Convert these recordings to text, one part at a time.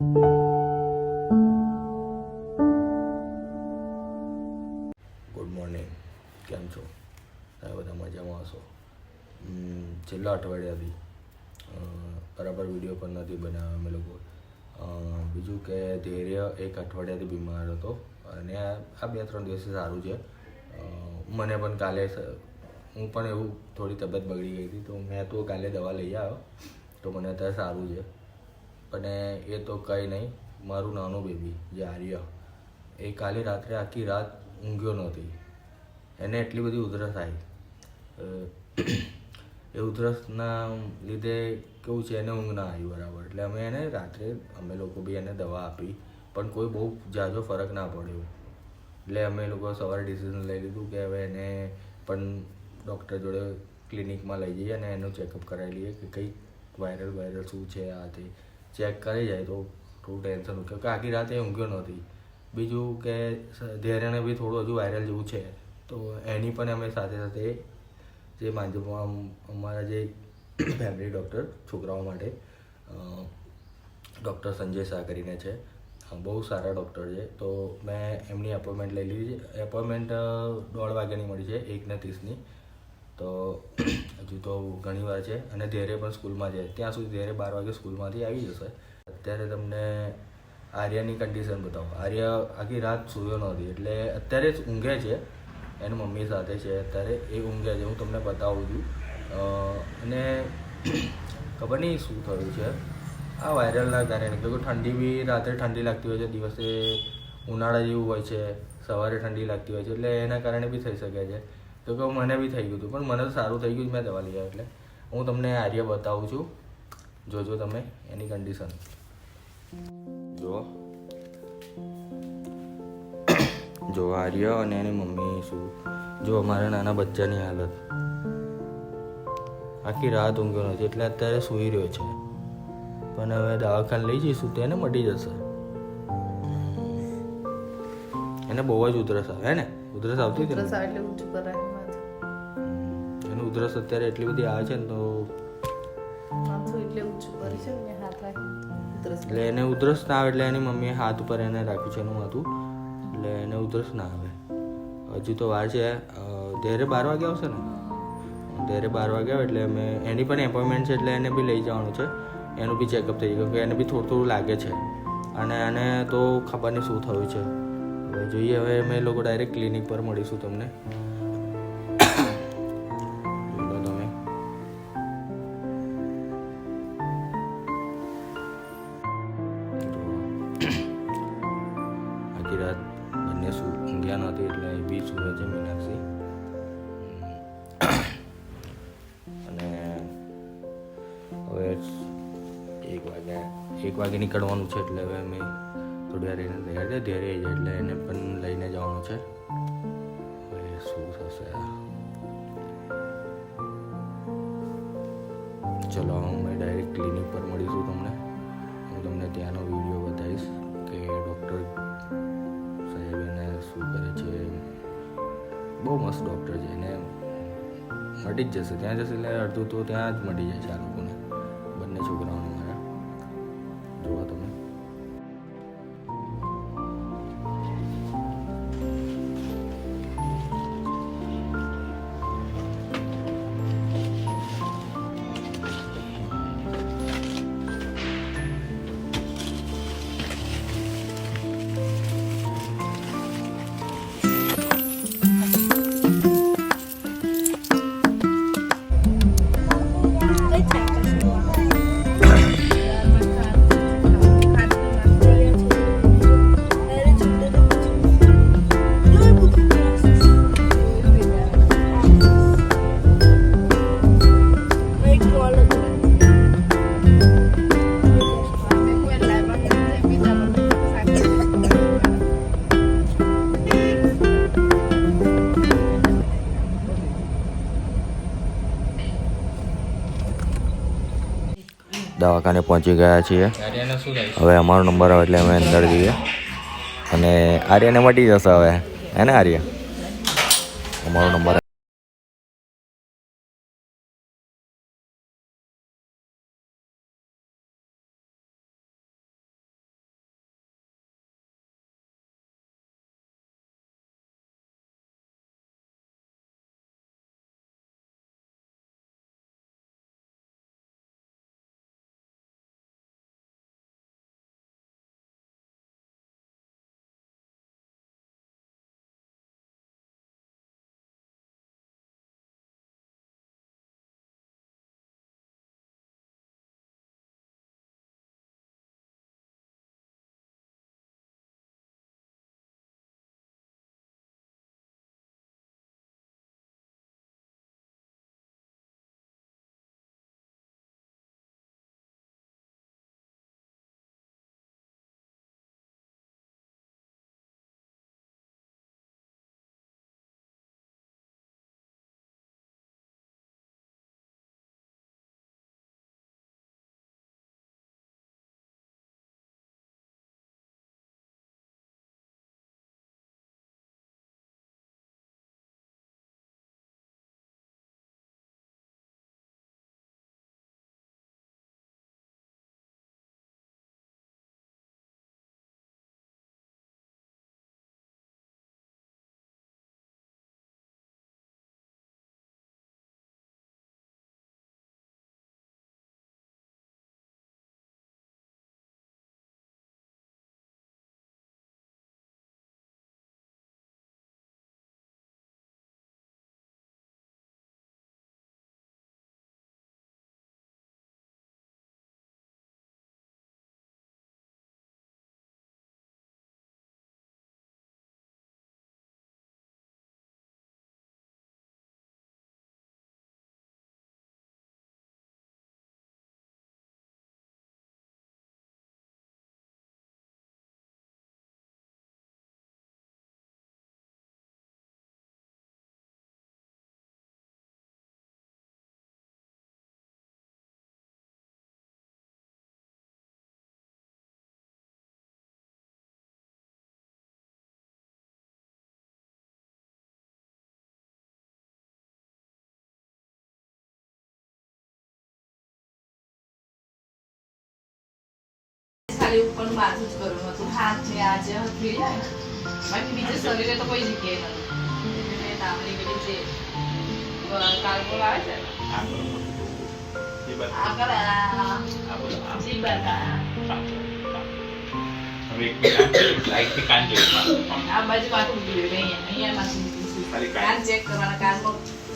Good morning કેમ છો? તમે બધા મજામાં હશો? છેલ્લા અઠવાડિયાથી બરાબર વીડિયો પણ નથી બનાવ્યો અમે લોકો. બીજું કે ધૈર્ય એક અઠવાડિયાથી બીમાર હતો અને આ બે ત્રણ દિવસથી સારું છે. મને પણ કાલે હું પણ એવું થોડી તબિયત બગડી ગઈ હતી, તો મેં તો કાલે દવા લઈ આવ્યો. તો મને અત્યારે સારું છે. પણ એ તો કંઈ નહીં, મારું નાનું બેબી જે આર્ય, એ કાલે રાત્રે આખી રાત ઊંઘ્યો નહોતી. એને એટલી બધી ઉધરસ આવી એ ઉધરસના લીધે કેવું છે, એને ઊંઘ ના આવી બરાબર. એટલે અમે એને રાત્રે, અમે લોકો બી એને દવા આપી, પણ કોઈ બહુ જાજો ફરક ના પડ્યો. એટલે અમે લોકો સવારે ડિસિઝન લઈ લીધું કે હવે એને પણ ડૉક્ટર જોડે ક્લિનિકમાં લઈ જઈએ અને એનું ચેકઅપ કરાવી લઈએ કે કંઈક વાયરલ વાયરલ શું છે આ તે. ચેક કરી જાય તો થોડું ટેન્શન કે આખી રાતે ઊંઘ્યો નથી બીજું કે ધૈર્યને બી થોડું હજુ વાયરલ જેવું છે. તો એની પણ અમે સાથે સાથે જે માંજમાં અમારા જે ફેમિલી ડૉક્ટર છોકરાઓ માટે ડૉક્ટર સંજય શાહ કરીને છે બહુ સારા ડૉક્ટર છે. તો મેં એમની એપોઇન્ટમેન્ટ લઈ લીધી છે. એપોઇન્ટમેન્ટ દોઢ વાગ્યાની મળી છે એકને ત્રીસની. તો હજુ તો ઘણી વાર છે. અને ધેરે પણ સ્કૂલમાં છે. ત્યાં સુધી ધેરે બાર વાગે સ્કૂલમાંથી આવી જશે. અત્યારે તમને આર્યાની કન્ડિશન બતાવો. આર્ય આખી રાત સૂર્યો નહોતી એટલે અત્યારે જ ઊંઘે છે. એની મમ્મી સાથે છે. અત્યારે એ ઊંઘે છે. હું તમને બતાવું છું. અને ખબર નહીં શું થયું છે. આ વાયરલના કારણે. કે ઠંડી બી રાત્રે ઠંડી લાગતી હોય છે. દિવસે ઉનાળા જેવું હોય છે. સવારે ઠંડી લાગતી હોય છે. એટલે એના કારણે બી થઈ શકે છે. તો કે મને બી થઈ ગયું હતું. પણ મને તો સારું થઈ ગયું મેં દવા લઈ એટલે. હું તમને આર્ય બતાવું છું. જોજો તમે એની કન્ડિશન જુઓ જો આર્ય અને એની મમ્મી શું. જો મારા નાના બચ્ચાની હાલત. આખી રાત ઊંઘ્યો નથી, એટલે અત્યારે સૂઈ રહ્યો છે. પણ હવે દવાખાને લઈ જઈશું તો એને મટી જશે. એને બહુ જ ઉધરસ આવે ને? ઉધરસ આવતી હતી ઉધરસ આવે એટલે ઊંચું કરાય ઉધરસ અત્યારે એટલી બધી આવે છે ને તો એટલે એને ઉધરસ ના આવે એટલે એની મમ્મીએ હાથ ઉપર એને રાખ્યું છે એનું હતું એટલે એને ઉધરસ ના આવે. હજુ તો વાર છે. ધેરે બાર વાગે આવશે ને? ધેરે બાર વાગે આવે એટલે અમે એની પણ એપોઇન્ટમેન્ટ છે એટલે એને બી લઈ જવાનું છે. એનું બી ચેકઅપ થઈ ગયું કે એને બી થોડું થોડું લાગે છે. અને એને તો ખબર નહીં શું થયું છે. હવે જોઈએ હવે અમે લોકો ડાયરેક્ટ ક્લિનિક પર મળીશું તમને. હવે એક વાગે એક વાગે નીકળવાનું છે એટલે હવે અમે થોડી વાર એને રહ્યા છે ધીરે જાય એટલે એને પણ લઈને જવાનું છે. હવે શું થશે? ચલો અમે ડાયરેક્ટ ક્લિનિક પર મળીશું તમને. હું તમને ત્યાંનો વીડિયો બતાવીશ કે ડૉક્ટર સાહેબ એને શું કરે છે. બહુ મસ્ત ડૉક્ટર છે, એને મટી જ જશે. ત્યાં જશે એટલે અડધું તો ત્યાં જ મટી જાય છે આ લોકોને દવાખાને પહોંચી ગયા છીએ. હવે અમારો નંબર આવે એટલે અમે અંદર જઈએ. અને આર્યને મટી જશે હવે. હે ને આર્ય? અમારો નંબર ખાલી ઉપરનું બાજુ જ કરવાનું હતું. હાથ છે આ જે હથેળી હોય બાકી બીજે શરીરે તો કોઈ જગ્યાએ નથી. એટલે જે આવે છે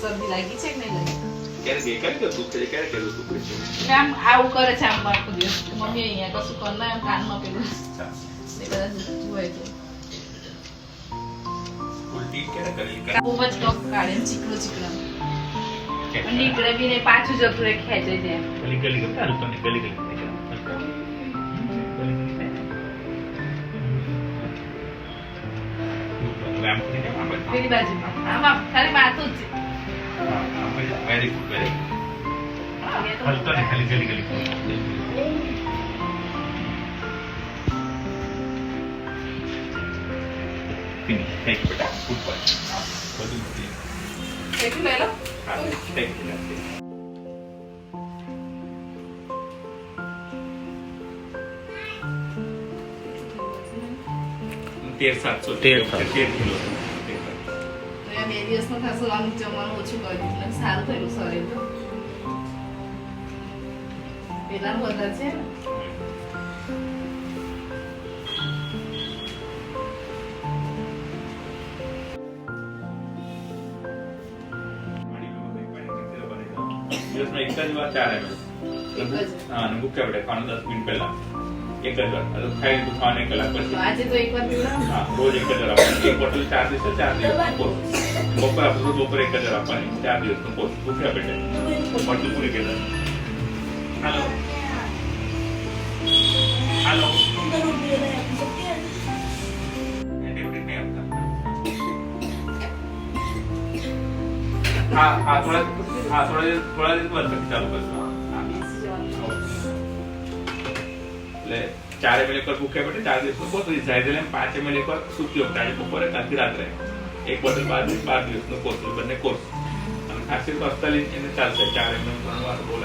શરદી લાગી છે કે નહીં લાગી? ક્યારેક એ ક્યારેક છે, ક્યારેક એવું દુખે છે. આમ આવું કરે છે આમ આખો દિવસ મમ્મી અહીંયા કશું કર ના એમ કાનમાં પેલું એ બધા જોવાય છે ઉલટી ક્યારે કરેલી? ક્યારે? જ કફ કાઢે ચીકણો ચીકણો નીકળે બી ને પાછું જતું રહે ખેંચાઈ જાય ગલી ગલી ગલી તારું તને ગલી ગલી થઈ જાય. ગલી ગલી થાય ને. હવે આમ કરીને આમ જ. પેલી બાજુમાં આમ આમ ખાલી માથું જ છે હલતો નહીં, ખાલી ગલી ગલી કરો. Finish. Thank you, બેટા. Good boy. બધું નથી. એટલું લઈ લો હા, thank you, thank you. તેર સાતસો તેર તેર સાતસો. કિલો તેર સાતસો. તો આ બે દિવસમાં ખાસું આમ જમવાનું ઓછું કરી દીધું અને સારું થયેલું શરીર તો પેલાનું વધારે છે દિવસમાં એક જ વાર ચાર. એક જ. હા, અને મૂક્યા બેટા ખાવાનું દસ મિનિટ પહેલા એક જ વાર તો ખાઈ લીધું ખાવાના એક કલાક તો પછી આજે તો એકવાર પીવડાવો હા રોજ એક જ વાર આપવાની એક બોટલ ચાર દિવસે ચાર દિવસ બપોર આપણે રોજ બપોરે એક જ વાર આપવાની ચાર દિવસનો કોર્સ ભૂખ્યા પેટે બોટલ પૂરી કરી. હાલો હાલો. હા હા, થોડા હા થોડા થોડા દિવસ બંધ કરી ચાલુ જવાનું. એટલે ચાર એમએલ એકવાર ભૂખ્યા પેટે ચાર દિવસનો કોર્સ પછી ઝાયઝેલેમ પાંચ એમએલ એકવાર સૂકી આજે બપોરે કાલથી રાત્રે એક બોટલ બાર દિવસ બાર દિવસનો કોર્સ બંને કોર્સ અને ખાંસી તો અડતાલીસ એને ચાલશે ચાર એમએલ ત્રણ વાર બહુ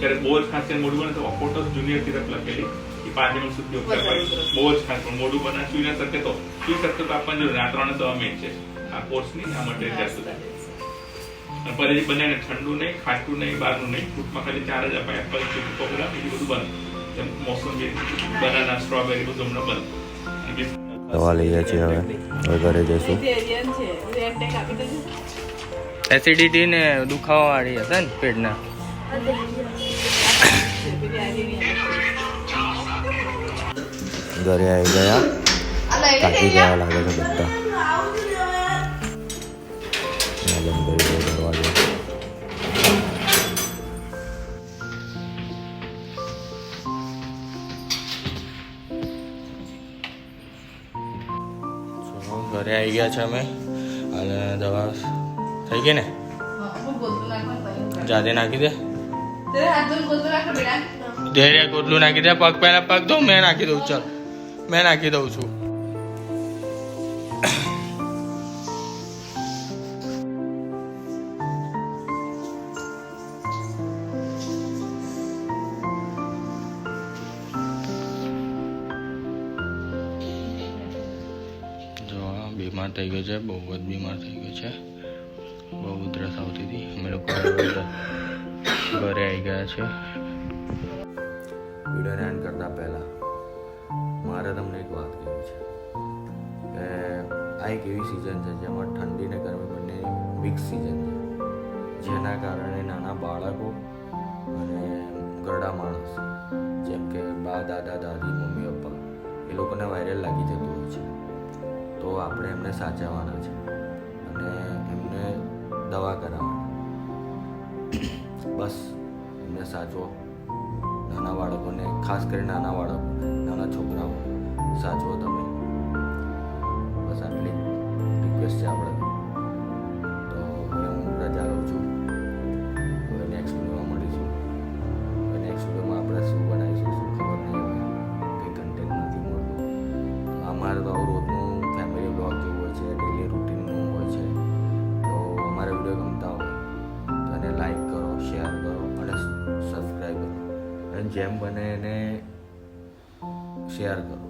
ત્યારે બહુ જ ખાસ મોઢું બને તો ઓપોટોસ જુનિયર સિરપ લખેલી. એ પાંચ એમએલ સુધી વખતે અપાય. બહુ જ ખાસ પણ મોઢું બને ના શકે તો સુઈ શકતો તો આપણને જરૂર. આ ત્રણ દવા મેન છે. આ કોર્સની આ માટે ત્યાં સુધી અને પછી બને ઠંડુ નહીં ખાટું નહીં બહારનું નહીં ફૂટમાં ખાલી ચાર જ અપાય એપલ ચીકુ કોકરા બીજું બધું બંધ. જેમ મોસંબી બનાના સ્ટ્રોબેરી બધું હમણાં બંધ. દવા લઈએ છીએ હવે. હવે ઘરે જઈશું. એસિડિટી ને દુખાવા વાળી હશે ને પેટના? ઘરે આવી ગયા થાકી. ગયા લાગે છે બધા બંધ કરી દો દરવાજો ઘરે આવી ગયા છે અમે અને દવા થઈ ગઈ ને. જાતે નાખી દે બેટા. ધૈર્ય ગોટલું નાખી દે, પગ પહેલા પગ દઉં મેં નાખી દઉં, ચાલ. મેં નાખી દઉં છું. બીમાર થઈ ગયો છે, બહુ જ બીમાર થઈ ગયો છે. બહુ ઉધરસ આવતી હતી. અમે લોકો ઘરે આવી ગયા છે. આ એક એવી સિઝન છે જેમાં ઠંડી અને ગરમી બંને મિક્સ સિઝન છે. જેના કારણે નાના બાળકો અને ગરડા માણસ, જેમ કે બા, દાદા, દાદી, મમ્મી, પપ્પા, એ લોકોને વાયરલ લાગી જતું હોય છે. તો આપણે એમને સાચવવાના છે અને એમને દવા કરાવવાની. બસ, એમને સાચવો. નાના બાળકોને, ખાસ કરી નાના બાળકો નાના છોકરાઓ સાચવો તમે. બસ રિક્વેસ્ટ છે આપણે તો હવે હું રજા લઉં છું. હવે નેક્સ્ટ વિડીયોમાં મળીશું. હવે નેક્સ્ટ વિડીયોમાં આપણે શું બનાવીશું, શું ખબર નહીં કંઈ કન્ટેન્ટ નથી મળતું. અમારે તો રોજનું ફેમિલી બ્લોગ જેવું હોય છે ડેલી રૂટીનનું હોય છે. તો અમારા વીડિયો ગમતા હોય. તો એને લાઈક કરો શેર કરો અને સબસ્ક્રાઈબ કરો. અને જેમ બને એને શેર કરો.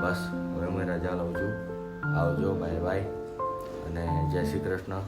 બસ, હવે હું રજા લઉં છું. આવજો બાય બાય. અને જય શ્રી કૃષ્ણ.